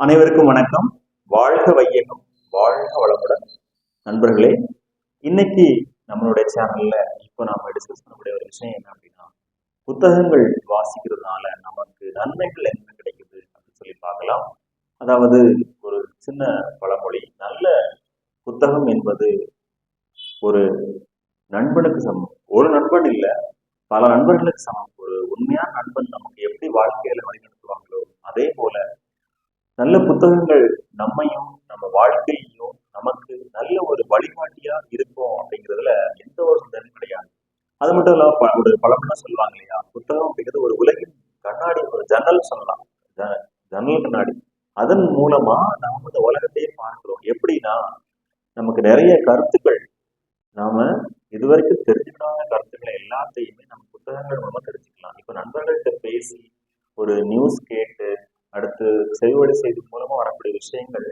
அனைவருக்கும் வணக்கம். வாழ்க வையகம் வாழ்க வளமுடன். நண்பர்களே இன்னைக்கு நம்மளுடைய சேனல்ல இப்போ நாம டிஸ்கஸ் பண்ணக்கூடிய ஒரு விஷயம் என்ன அப்படின்னா புத்தகங்கள் வாசிக்கிறதுனால நமக்கு நன்மைகள் என்ன கிடைக்குது அப்படின்னு சொல்லி பார்க்கலாம். அதாவது ஒரு சின்ன பழமொழி நல்ல புத்தகம் என்பது ஒரு நண்பனுக்கு சமம். ஒரு நண்பன் இல்லை பல நண்பர்களுக்கு சமம் ஒரு உண்மையான நண்பன் நமக்கு எப்படி வாழ்க்கையில வழிநடத்துவாங்களோ அதே போல நல்ல புத்தகங்கள் நம்மையும் நம்ம வாழ்க்கையையும் நமக்கு நல்ல ஒரு வழிகாட்டியா இருக்கும் அப்படிங்கிறதுல எந்த ஒரு சந்தேகம் கிடையாது. அது மட்டும் இல்லாம ப- ஒரு பழமெல்லாம் சொல்லுவாங்க இல்லையா? புத்தகம் அப்படிங்கிறது ஒரு உலகின் கண்ணாடி ஒரு ஜன்னல் சொல்லலாம். ஜ- ஜன்னல் கண்ணாடி. அதன் மூலமா நாம இந்த உலகத்தையே பார்க்கிறோம். எப்படின்னா நமக்கு நிறைய கருத்துக்கள். நாம இதுவரைக்கும் தெரிஞ்சுக்கிடாத கருத்துக்களை எல்லாத்தையுமே நம்ம புத்தகங்கள் மூலமா தெரிஞ்சுக்கலாம். இப்ப நண்பர்கள்ட்ட பேசி ஒரு நியூஸ் கேட்டு அடுத்து செவிவழி செய்தி மூலமா வரக்கூடிய விஷயங்கள்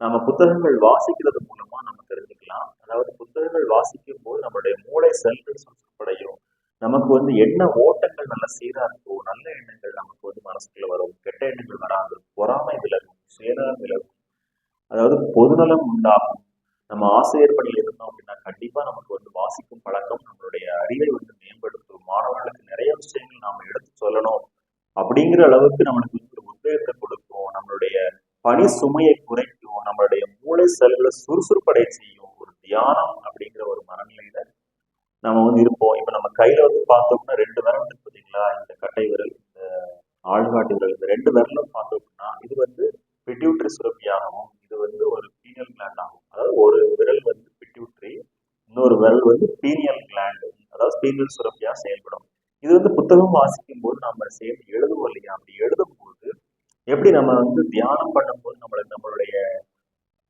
நம்ம புத்தகங்கள் வாசிக்கிறது மூலமா நம்ம தெரிஞ்சுக்கலாம். அதாவது புத்தகங்கள் வாசிக்கும் போது நம்மளுடைய மூளை செல்கள் சுற்றப்படையும். நமக்கு வந்து என்ன ஓட்டங்கள் நல்ல சீரா இருக்கும் நல்ல எண்ணங்கள் நமக்கு வந்து மனசுக்குள்ள வரும். கெட்ட எண்ணங்கள் வராது. பொறாமை விலகும் சுயநலம் விலகும். அதாவது பொதுநலம் உண்டாகும். நம்ம ஆசிரியர் பணியில் இருந்தோம் அப்படின்னா கண்டிப்பா நமக்கு வந்து வாசிக்கும் பழக்கம் நம்மளுடைய அறிவை வந்து மேம்படுத்தும். மாணவர்களுக்கு நிறைய விஷயங்கள் நாம எடுத்து சொல்லணும். அப்படிங்கிற அளவுக்கு நம்மளுக்கு வந்து ஒரு உத்வேகத்தை கொடுக்கும் நம்மளுடைய பணி சுமையை குறைக்கும் நம்மளுடைய மூளை செல்களை சுறுசுறுப்படை செய்யும் ஒரு தியானம் அப்படிங்கிற ஒரு மனநிலையில நம்ம வந்து இருப்போம். இப்ப நம்ம கையில வந்து பார்த்தோம்னா ரெண்டு விரல் இருக்கு பார்த்தீங்களா? இந்த கட்டை விரல் இந்த ஆழ்காட்டு விரல் இந்த ரெண்டு விரலும் பார்த்தோம்னா இது வந்து பிட்யூட்ரி சுரப்பியாகவும் இது வந்து ஒரு பீனியல் கிளாண்ட் ஆகும். அதாவது ஒரு விரல் வந்து பிட்யூட்ரி இன்னொரு விரல் வந்து பீனியல் கிளாண்ட் அதாவது பீனியல் சுரப்பியா செயல்படும். இது வந்து புத்தகம் வாசிக்கும் போது நம்ம சேர்ந்து எழுதுவோம் இல்லையா? அப்படி எழுதும் எப்படி நம்ம வந்து தியானம் பண்ணும்போது நம்மளுக்கு நம்மளுடைய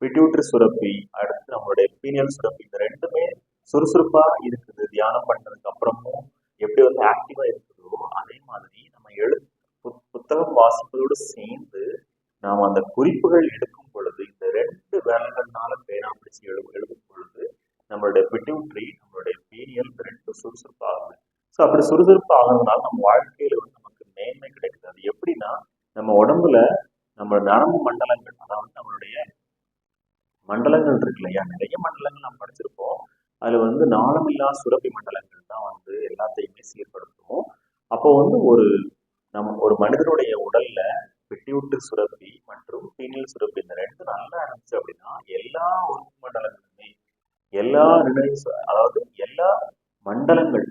பிட்யூட்ரி சுரப்பி அடுத்து நம்மளுடைய பீனியல் சுரப்பி இந்த ரெண்டுமே சுறுசுறுப்பா இருக்குது தியானம் பண்ணதுக்கு அப்புறமும் எப்படி வந்து ஆக்டிவா இருக்குதோ அதே மாதிரி நம்ம எழு புத்- புத்தகம் வாசிப்பதோடு சேர்ந்து நாம் அந்த குறிப்புகள் எடுக்கும் பொழுது இந்த ரெண்டு வேலைகள்னால பேனா பிடிச்சு எழு எழுதும் பொழுது நம்மளுடைய பிட்யூட்ரி நம்மளுடைய பீனியல் இந்த ரெண்டும் சுறுசுறுப்பாகுது. ஸோ அப்படி சுறுசுறுப்பு ஆகிறதுனால நம்ம வாழ்க்கையில வந்து நமக்கு மேன்மை கிடைக்குது அது எப்படின்னா நம்ம உடம்புல நம்ம நரம்பு மண்டலங்கள் அதாவது நம்மளுடைய மண்டலங்கள் இருக்கு இல்லையா? நிறைய மண்டலங்கள் நம்ம படிச்சிருப்போம். அதுல வந்து நாளமில்லா சுரப்பி மண்டலங்கள் தான் வந்து எல்லாத்தையுமே சீர்படுத்தும். அப்போ வந்து ஒரு நம்ம ஒரு மனிதனுடைய உடல்ல பிட்யூட்டு சுரப்பி மற்றும் பீனியல் சுரப்பி இந்த ரெண்டு நல்லா இருந்துச்சு அப்படின்னா எல்லா உறுப்பு மண்டலங்களுமே எல்லா நினைவு அதாவது எல்லா மண்டலங்கள்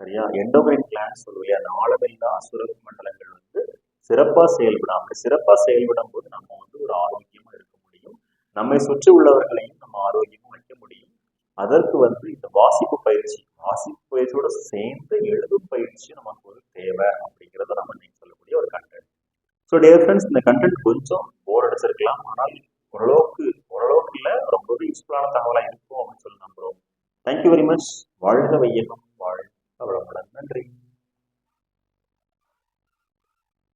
சரியா? எண்டோமைன் கிளாண்ட் சொல்லுவோம் இல்லையா? நாளமில்லா சுரப்பி மண்டலங்கள் வந்து சிறப்பாக செயல்படும் அப்படி சிறப்பாக செயல்படும் போது நம்ம வந்து ஒரு ஆரோக்கியமாக இருக்க முடியும். நம்மை சுற்றி உள்ளவர்களையும் நம்ம ஆரோக்கியமா வைக்க முடியும். அதற்கு வந்து இந்த வாசிப்பு பயிற்சி வாசிப்பு பயிற்சியோட சேர்ந்து எழுதும் பயிற்சி நமக்கு ஒரு தேவை அப்படிங்கிறத நம்ம இன்னைக்கு சொல்லக்கூடிய ஒரு கண்டென்ட் ஸோ டே ஃப்ரெண்ட்ஸ் இந்த கண்டென்ட் கொஞ்சம் போர் அடிச்சிருக்கலாம். ஆனால் ஓரளவுக்கு ஓரளவுக்கு இல்லை ரொம்பவே யூஸ்ஃபுல்லான தகவலாக இருக்கும் அப்படின்னு சொல்லி நம்புகிறோம் தேங்க்யூ வெரி மச் வாழ்க வையகம்